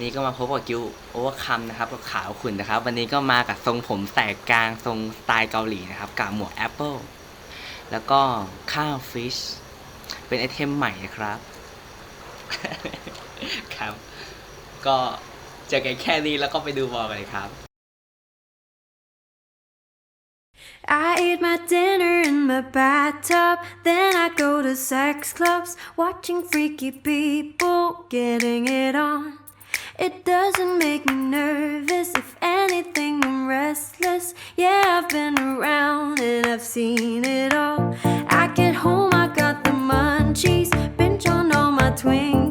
วันนี้ก็มาพบกับกิวโอเวอร์คัมนะครับกับขาวขุนนะครับ วันนี้ก็มากับทรงผมแสกกลางทรงสไตล์เกาหลีนะครับกับหมวกแอปเปิลแล้วก็ข้าวฟิช เป็นไอเทมใหม่นะครับ ครับ ก็เจอกันแค่นี้แล้วก็ไปดูบอลกันเลยครับ I eat my dinner in my bathtub, then I go to sex clubs, watching freaky people getting it on. It doesn't make me nervous, if anything, I'm restless. Yeah, I've been around and I've seen it all. I get home, I got the munchies, binge on all my Twinkies,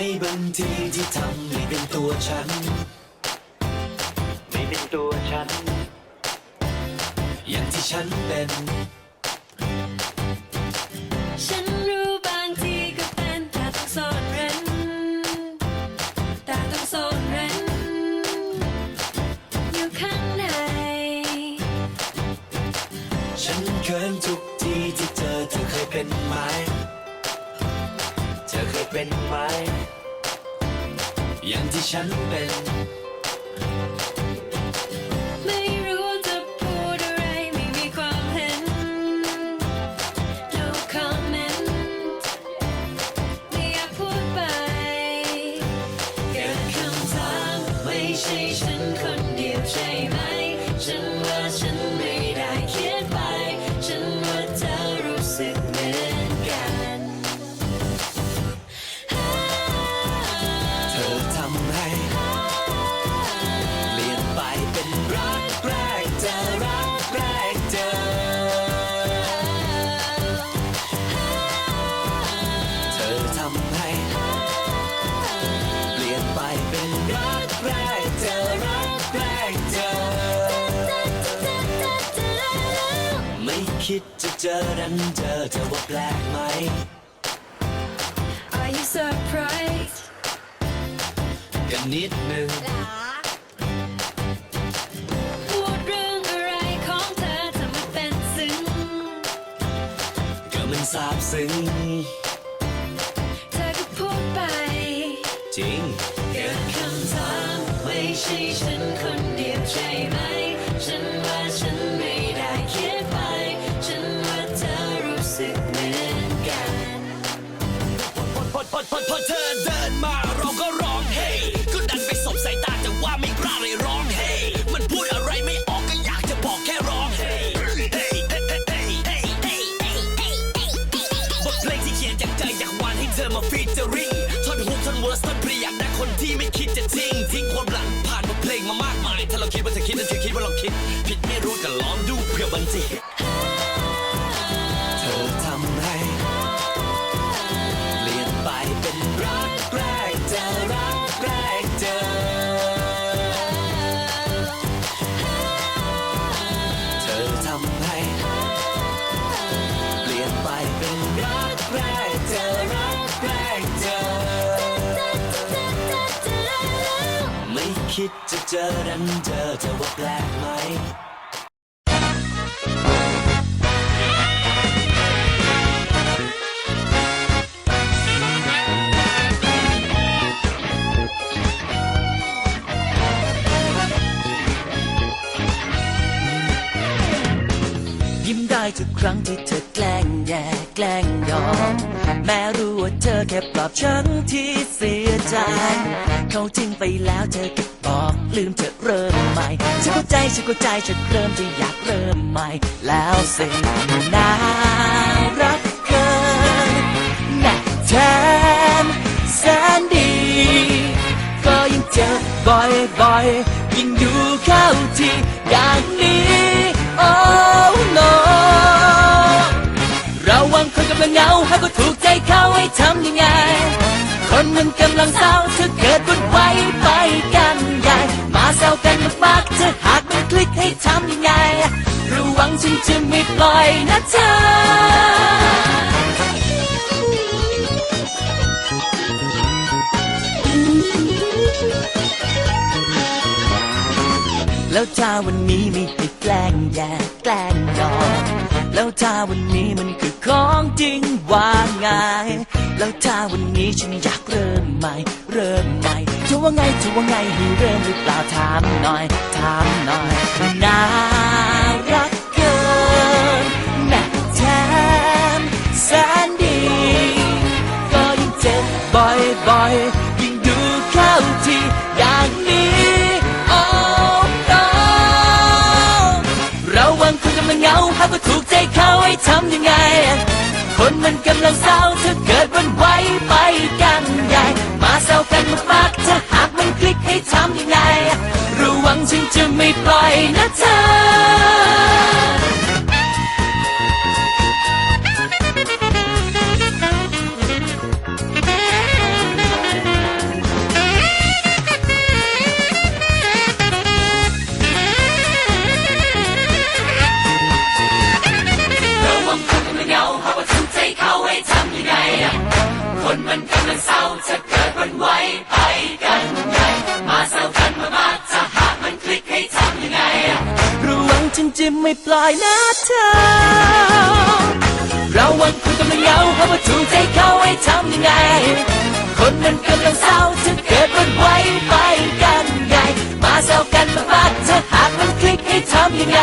บางทีที่ทำไม่เป็นตัวฉัน ไม่เป็นตัวฉัน อย่างที่ฉันเป็น ฉันรู้บางทีก็เป็นแต่ต้องซ่อนเร้นแต่ต้องซ่อนเร้นอยู่ข้างใน ฉันเขินทุกทีที่เจอเธอเคยเป็นไหม เธอเคยเป็นไหม อย่างที่ฉันเป็น คิดจะเจอดันเจอเธอว่าแปลกไหม Are you surprised? กันนิดนึง พูดเรื่องอะไรของเธอทำไมเป็นซึ้ง ก็มันซาบซึ้ง Da-da! คิดจะเจอดันเจอเธอว่าแปลกไหม ทุกครั้งที่เธอแกล้งแย่แกล้งยอม แม้รู้ว่าเธอแค่ปลอบฉันที่เสียใจ เขาทิ้งไปแล้วเธอก็บอกลืมเธอเริ่มใหม่ฉันเข้าใจฉันเข้าใจฉันเริ่มจะอยากเริ่มใหม่ แล้วสิงน่ารักเกินแน่แทนแสนดี ก็ยังเจอบ่อยๆยิ่งดูเข้าทีอย่าง เขาให้ทำยังไง คนมันกำลังเศร้าถ้าเกิดวุ่นวายไปกันใหญ่ มาแซวกันมากๆถ้าหากมันคลิกให้ทำยังไง ระวังฉันจะไม่ปล่อยนะเธอ แล้วถ้าวันนี้ไม่ให้แกล้งแย่แกล้งยอม แล้วถ้าวันนี้มันคือของจริงว่าไง แล้วถ้าวันนี้ฉันอยากเริ่มใหม่ เริ่มใหม่เธอว่าไงเธอว่าไงให้เริ่มหรือเปล่าถามหน่อย ถามหน่อยน่ารักเกินแน่แทนแสนดี ก็ยิ่งเจ็บบ่อยๆ เขาให้ทำยังไง คนมันกำลังเศร้าถ้าเกิดวันไหวไปกันใหญ่ มาเศร้ากันมากๆถ้าหากมันคลิกให้ทำยังไง ระวังฉันจะไม่ปล่อยนะเธอ จะไม่ปล่อยนะเธอเราวันคนกำลังเหงาหาะว่าถูกใจเขาให้ทำยังไง คนมันกำลังเศร้าจะเกิดวันไหวไปกันใหญ่มาแซวกันมากๆถ้าหากมันคลิกให้ทำยังไง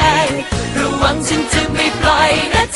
ระวังฉันจะไม่ปล่อยนะ